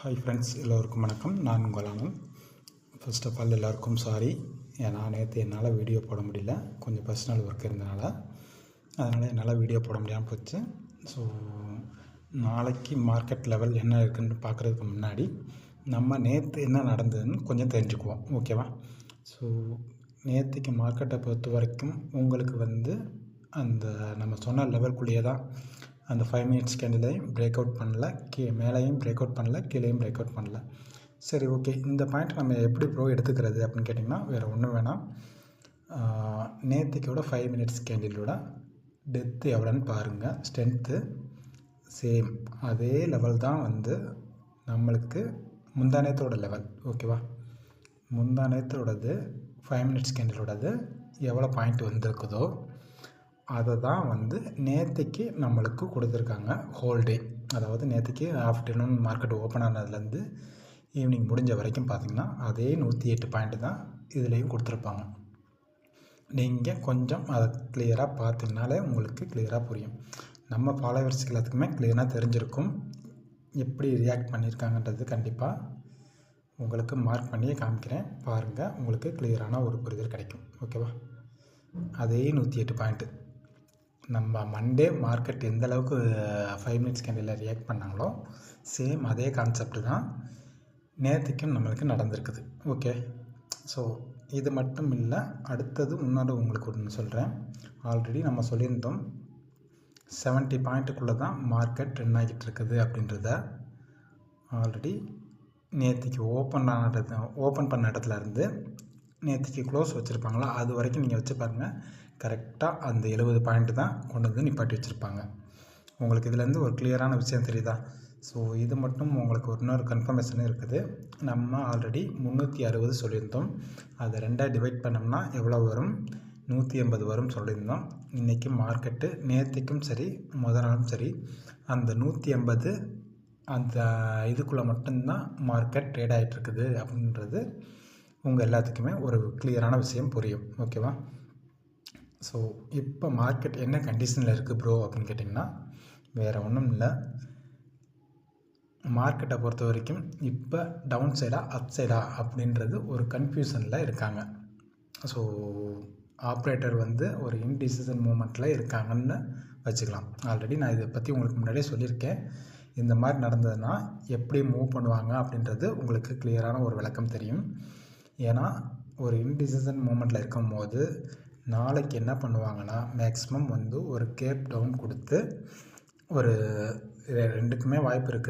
Hi friends எல்லோருக்கும் வணக்கம். நான் உங்கள் ஆனந்த் ஃபர்ஸ்ட் ஆஃப் ஆல் எல்லாருக்கும் சாரி ஏன்னா நேற்று என்னால் வீடியோ போட முடியல. கொஞ்சம் பர்சனல் ஒர்க் இருந்தனால. அதனால் என்னால் வீடியோ போட முடியாமல் போச்சு. ஸோ நாளைக்கு மார்க்கெட் லெவல் என்ன இருக்குன்னு பார்க்குறதுக்கு முன்னாடி நம்ம நேற்று என்ன நடந்ததுன்னு கொஞ்சம் தெரிஞ்சுக்குவோம். ஓகேவா ஸோ நேற்றுக்கு மார்க்கெட்டை பொறுத்த வரைக்கும் உங்களுக்கு வந்து அந்த நம்ம சொன்ன லெவல்குள்ளேயே தான் அந்த ஃபைவ் மினிட்ஸ் கேண்டிலையும் பிரேக் அவுட் பண்ணல. கீ மேலேயும் பிரேக் அவுட் பண்ணல. கீழேயும் பிரேக் அவுட் பண்ணல. சரி ஓகே இந்த பாயிண்ட் நம்ம எப்படி ப்ரோ எடுத்துக்கிறது அப்படின்னு கேட்டிங்கன்னா வேறு ஒன்றும் வேணாம். நேற்றுக்கோட ஃபைவ் மினிட்ஸ் கேண்டிலோட டெத்து எவ்வளோன்னு பாருங்கள் ஸ்ட்ரென்த்து சேம் அதே லெவல் தான் வந்து நம்மளுக்கு முந்தானேத்தோட லெவல் ஓகேவா முந்தானேத்தோடது ஃபைவ் மினிட்ஸ் கேண்டிலோடது எவ்வளோ பாயிண்ட் வந்திருக்குதோ அதை தான் வந்து நேற்றுக்கு நம்மளுக்கு கொடுத்துருக்காங்க ஹோல் டே அதாவது நேற்றுக்கு ஆஃப்டர்நூன் மார்க்கெட் ஓப்பன் ஆனதுலேருந்து ஈவினிங் முடிஞ்ச வரைக்கும் பார்த்திங்கன்னா அதே நூற்றி எட்டு பாயிண்ட்டு தான் இதுலேயும் கொடுத்துருப்பாங்க. நீங்கள் கொஞ்சம் அதை கிளியராக பார்த்தீங்கனாலே உங்களுக்கு கிளியராக புரியும். நம்ம ஃபாலோவர்ஸ் எல்லாத்துக்குமே கிளியராக தெரிஞ்சிருக்கும். எப்படி ரியாக்ட் பண்ணியிருக்காங்கன்றது கண்டிப்பாக உங்களுக்கு மார்க் பண்ணியே காமிக்கிறேன். பாருங்கள் உங்களுக்கு கிளியரான ஒரு புரிதல் கிடைக்கும். ஓகேவா அதே நூற்றி எட்டு பாயிண்ட்டு நம்ம மண்டே மார்க்கெட் எந்த அளவுக்கு ஃபைவ் மினிட்ஸ் கேண்டில் ரியாக்ட் பண்ணாங்களோ சேம் அதே கான்செப்ட் தான் நேற்றுக்கும் நம்மளுக்கு நடந்திருக்குது. ஓகே ஸோ இது மட்டும் இல்லை அடுத்தது முன்னாடி உங்களுக்கு ஒன்று சொல்கிறேன் ஆல்ரெடி நம்ம சொல்லியிருந்தோம் செவன்ட்டி பாயிண்ட்டுக்குள்ளே தான் மார்க்கெட் ரன் ஆகிட்டு இருக்குது அப்படின்றத ஆல்ரெடி நேற்றுக்கு ஓப்பன் ஆன ஓப்பன் பண்ண இடத்துல இருந்து நேற்றுக்கு க்ளோஸ் வச்சுருப்பாங்களா? அது வரைக்கும் நீங்கள் வச்சு பாருங்கள் கரெக்டாக அந்த எழுபது பாயிண்ட் தான் கொண்டு வந்து நிப்பாட்டி வச்சுருப்பாங்க. உங்களுக்கு இதுலேருந்து ஒரு கிளியரான விஷயம் தெரியுதா? ஸோ இது மட்டும் உங்களுக்கு ஒரு இன்னொரு கன்ஃபர்மேஷன் இருக்குது. நம்ம ஆல்ரெடி முந்நூற்றி அறுபது சொல்லியிருந்தோம். அதை ரெண்டாக டிவைட் பண்ணோம்னா எவ்வளோ வரும்? நூற்றி எண்பது வரும் சொல்லியிருந்தோம். இன்றைக்கி மார்க்கெட்டு நேற்றுக்கும் சரி முதல் நாளும் சரி அந்த நூற்றி எண்பது அந்த இதுக்குள்ளே மட்டும்தான் மார்க்கெட் ட்ரேட் ஆகிட்டுருக்குது அப்படின்றது உங்கள் எல்லாத்துக்குமே ஒரு கிளியரான விஷயம் புரியும். ஓகேவா ஸோ இப்போ மார்க்கெட் என்ன கண்டிஷனில் இருக்குது ப்ரோ அப்படின்னு கேட்டிங்கன்னா வேறு ஒன்றும் இல்லை. மார்க்கெட்டை பொறுத்த வரைக்கும் இப்போ டவுன் சைடா அப் சைடா அப்படின்றது ஒரு கன்ஃபியூஷனில் இருக்காங்க. ஸோ ஆப்ரேட்டர் வந்து ஒரு இன்டிசிஷன் மூமெண்ட்டில் இருக்காங்கன்னு வச்சுக்கலாம். ஆல்ரெடி நான் இதை பற்றி உங்களுக்கு முன்னாடியே சொல்லியிருக்கேன். இந்த மாதிரி நடந்ததுன்னா எப்படி மூவ் பண்ணுவாங்க அப்படின்றது உங்களுக்கு கிளியரான ஒரு விளக்கம் தெரியும். ஏன்னா ஒரு இன்டிசிஷன் மூமெண்ட்டில் இருக்கும்போது நாளைக்கு என்ன பண்ணுவாங்கன்னா மேக்ஸிமம் வந்து ஒரு கேப் டவுன் கொடுத்து ஒரு ரெண்டுக்குமே வாய்ப்பு இருக்குது